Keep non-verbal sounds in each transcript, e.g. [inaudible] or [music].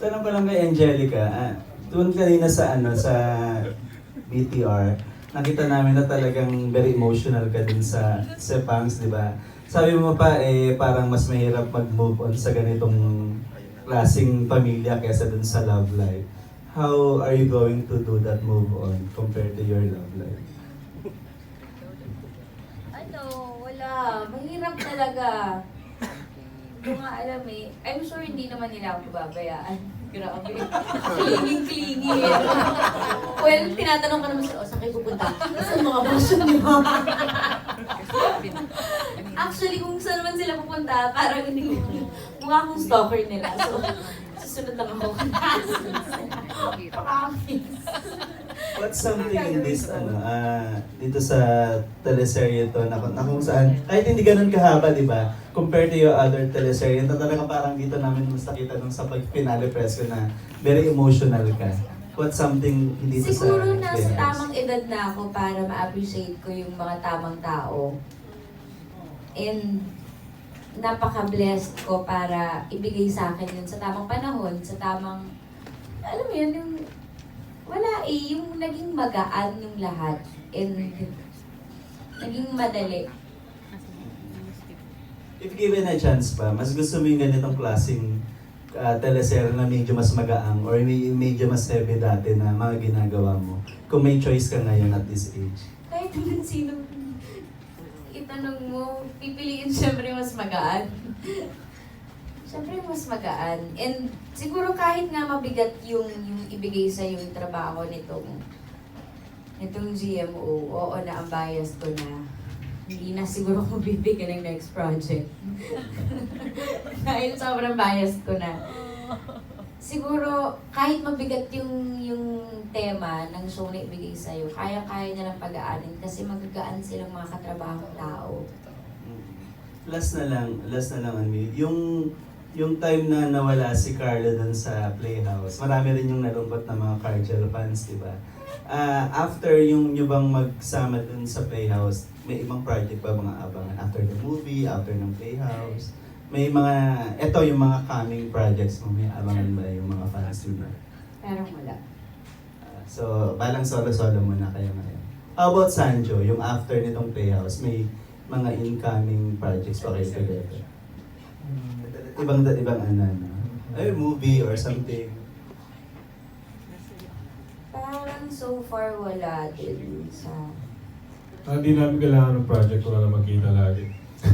tanong ko lang kay Angelica, ah, doon kanina sa ano sa BTR, nakita namin na talagang very emotional ka din sa sa Pangs, di ba? Sabi mo pa eh parang mas mahirap mag-move on sa ganitong klaseng pamilya kaysa dun sa love life. How are you going to do that move on compared to your love life? Ano, wala. Mahirap talaga. Ko nga alam eh. I'm sure hindi naman nila ako babayaan. Grabe. [laughs] Clingy-clingy. well, tinatanong ka naman sila, o saan kayo pupunta? Saan mga version niyo? Actually, kung saan naman sila pupunta, parang hindi mukha akong stalker nila. So, susunod lang ako. Promise. What's something in this, ano, ah, dito sa teleserye to, na, na kung saan, kahit hindi ganun kahaba, di ba? Compared to your other teleserye, na talaga parang dito namin mas nakita nung sa pag-finale press ko na very emotional ka. What's something dito sa Siguro nasa Playhouse? tamang edad na ako para ma-appreciate ko yung mga tamang tao. And napaka-blessed ko para ibigay sa akin yun sa tamang panahon, sa tamang, alam mo yun, yung, wala eh, yung naging magaan yung lahat. And naging madali. If given a chance pa, mas gusto mo yung ganitong klaseng uh, teleserye na medyo mas magaang or may, medyo mas heavy dati na mga ginagawa mo? Kung may choice ka ngayon at this age. Kahit naman sino itanong mo, pipiliin syempre mas magaan. [laughs] Siyempre mas magaan. And siguro kahit nga mabigat yung, yung ibigay sa yung trabaho nitong nitong GMO, oo na ang bias ko na hindi na siguro ko [laughs] bibigyan ng next project. [laughs] Dahil sobrang bias ko na. Siguro, kahit mabigat yung yung tema ng show na ibigay sa'yo, kaya-kaya niya lang pag-aanin kasi magagaan silang mga katrabahong tao. Last na lang, last na lang, Anmi. Yung, yung time na nawala si Carlo dun sa Playhouse, marami rin yung nalungkot na mga Cargel fans, di ba? Ah, after yung nyo bang magsama dun sa Playhouse, may ibang project ba mga abangan? After the movie, after ng Playhouse? May mga, eto yung mga coming projects mo, may abangan ba yung mga fans nyo? Pero wala. Ah, so, balang solo-solo muna kayo ngayon. How about Sanjo, yung after nitong Playhouse, may mga incoming projects pa kayo together? Ibang ibang ano, no? Ay, movie or something. Parang so far wala din sa... Ah, Hindi namin kailangan ng project kung na magkita lagi. [laughs]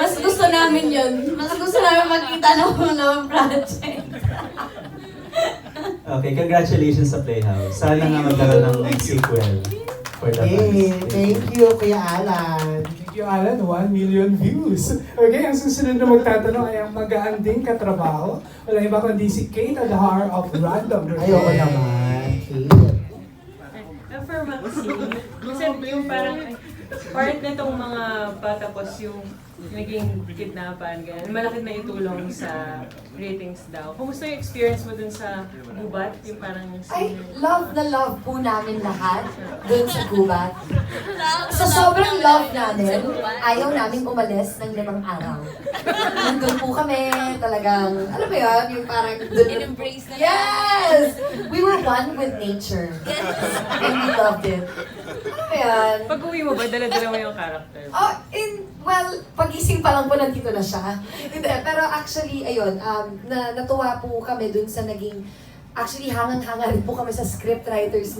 Mas gusto namin yun. Mas gusto namin magkita ng mga project. [laughs] Okay, congratulations sa Playhouse. Sana nga magkaroon ng sequel for the Hey, thank you, Kuya Alan. You, Alan. 1 million views. Okay, ang susunod na magtatanong ay ang magaan ding katrabaho. Wala iba kundi si Kate Adahar of Random. Ayoko naman. Kate. For Maxine, kasi yung parang part na tong mga patapos yung naging kidnapan, ganyan. Malaki na itulong sa ratings daw. Kumusta yung experience mo dun sa gubat? Yung parang Ay, love na love po namin lahat dun sa Gubat. Sa sobrang love namin, ayaw namin umalis ng limang araw. Nandun po kami, talagang, alam mo yun, yung parang dun. In-embrace na Yes! We were one with nature. And we loved it. Alam mo yun? Pag uwi mo ba, dala-dala mo yung character? Oh, in, well, pagising pa lang po nandito na siya. Hindi, pero actually, ayun, um, na, natuwa po kami dun sa naging, actually, hangang-hanga rin po kami sa script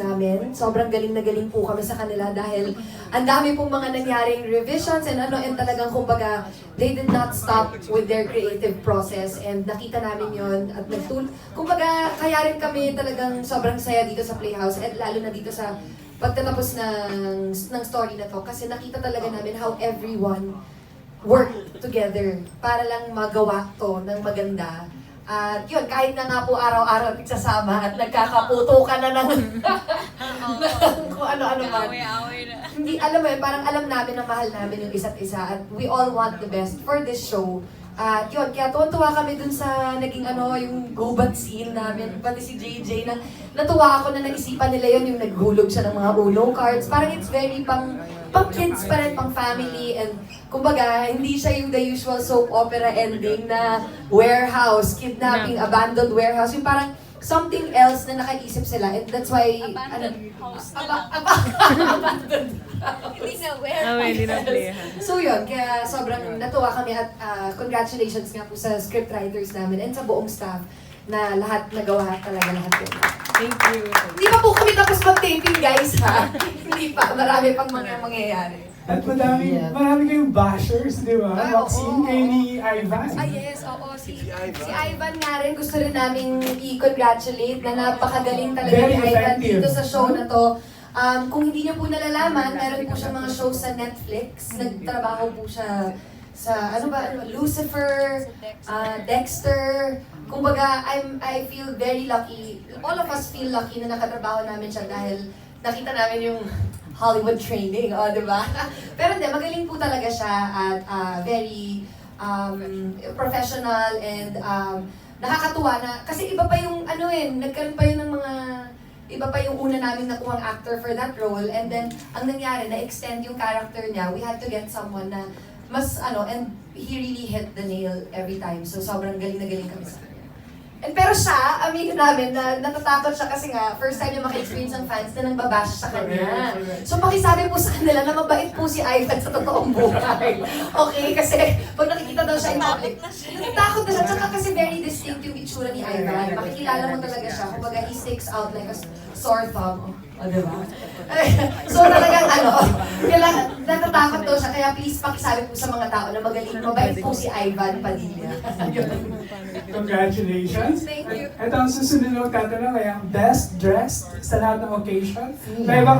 namin. Sobrang galing na galing po kami sa kanila dahil ang dami pong mga nangyaring revisions and ano, and talagang kumbaga, they did not stop with their creative process and nakita namin yon at nagtul... Kumbaga, kaya rin kami talagang sobrang saya dito sa Playhouse at lalo na dito sa pagtatapos ng, ng story na to kasi nakita talaga namin how everyone worked together para lang magawa to ng maganda. At yun, kahit na nga po araw-araw nagsasama at nagkakaputukan na ng, [laughs] ng kung ano-ano man. Hindi, alam mo yun, parang alam namin na mahal namin yung isa't isa at we all want the best for this show. At yun, kaya tuwan-tuwa kami dun sa naging ano, yung gubat scene namin, pati si JJ, na natuwa ako na naisipan nila yun, yung naghulog siya ng mga uno cards. Parang it's very pang pang kids pa rin, pang family, and kumbaga, hindi siya yung the usual soap opera ending na warehouse, kidnapping, abandoned warehouse. Yung parang something else na nakaisip sila. And that's why... Abandoned house na Aba, aba, [laughs] abandoned Hindi na Ah, where. hindi na playan. So yun, kaya sobrang natuwa kami at ah, congratulations nga po sa scriptwriters namin and sa buong staff na lahat nagawa talaga lahat yun. Thank you. Hindi pa po kami tapos mag-taping guys ha. Hindi pa, marami pang mga mangyayari. At madami, Yeah. marami kayong bashers, di ba? Ay, Maxine, oo. kayo ni Ivan. Ah yes, oo. Si, si Ivan nga rin gusto rin namin i-congratulate na napakagaling talaga Very ni Ivan effective. dito sa show na to. Um, kung hindi niyo po nalalaman, meron po siya mga shows sa Netflix. Nagtrabaho po siya sa ano ba ano Lucifer, ah, Dexter. Kumbaga, I'm I feel very lucky. All of us feel lucky na nakatrabaho namin siya dahil nakita namin yung Hollywood training, oh, di ba? [laughs] Pero hindi, magaling po talaga siya at ah, very um, professional and um, nakakatuwa na, kasi iba pa yung ano eh, nagkaroon pa yun ng mga, iba pa yung una namin nakuhang actor for that role and then ang nangyari, na-extend yung character niya, we had to get someone na mas ano, and he really hit the nail every time. So sobrang galing na galing kami sa. And pero siya, aminin namin na natatakot siya kasi nga, first time niya maka-experience ng fans na nangbabash sa kanya. So pakisabi po sa kanila na mabait po si Ivan sa totoong buhay. [laughs] Okay, kasi pag nakikita daw siya in public, natatakot na siya. Tsaka kasi very distinct yung itsura ni Ivan. Makikilala mo talaga siya. Kumbaga, he sticks out like a sore thumb. O, di ba? so talagang ano, kailangan, natatakot. Kaya please pakisabi po sa mga tao na magaling, mabait po si Ivan Padilla. Congratulations. Thank you. Ito ang susunod na magtatanong ay ang best dressed sa lahat ng occasion. May ibang